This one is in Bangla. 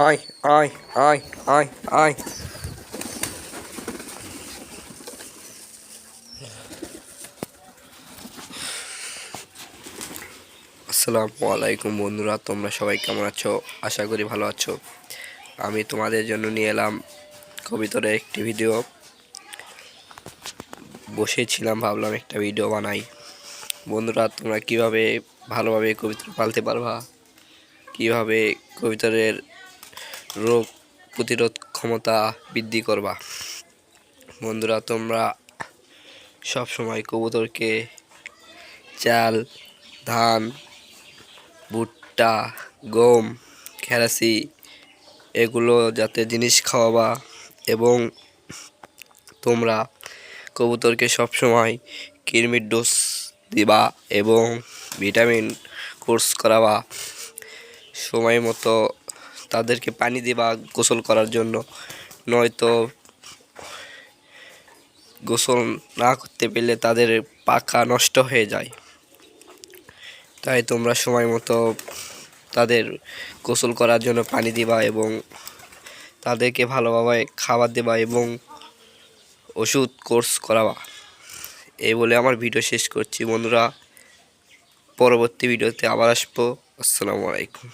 আয় আয় আয় আয় আয় আসসালামু আলাইকুম বন্ধুরা, তোমরা সবাই কেমন আছো? আশা করি ভালো আছো। আমি তোমাদের জন্য নিয়ে এলাম কবিতরে একটি ভিডিও। বসেছিলাম, ভাবলাম একটা ভিডিও বানাই। বন্ধুরা, তোমরা কীভাবে ভালোভাবে কবিতা পালতে পারবা? কীভাবে কবিতরের রোগ প্রতিরোধ ক্ষমতা বৃদ্ধি করবা। বন্ধুরা, তোমরা সব সময় কবুতরকে চাল, ধান, ভুট্টা, গম খেরাসি এগুলো যাতে জিনিস খাওয়াবা এবং তোমরা কবুতরকে সবসময় কৃমির ডোজ দিবা এবং ভিটামিন কোর্স করাবা। সময় মতো তাদেরকে পানি দিবা গোসল করার জন্য। নয়তো গোসল না করতে পেলে তাদের পাখা নষ্ট হয়ে যায়। তাই তোমরা সময় মতো তাদের গোসল করার জন্য পানি দিবা এবং তাদেরকে ভালোভাবে খাবার দেবা এবং ওষুধ কোর্স করাবা। এই বলে আমার ভিডিও শেষ করছি। বন্ধুরা, পরবর্তী ভিডিওতে আবার আসব। আসসালামু আলাইকুম।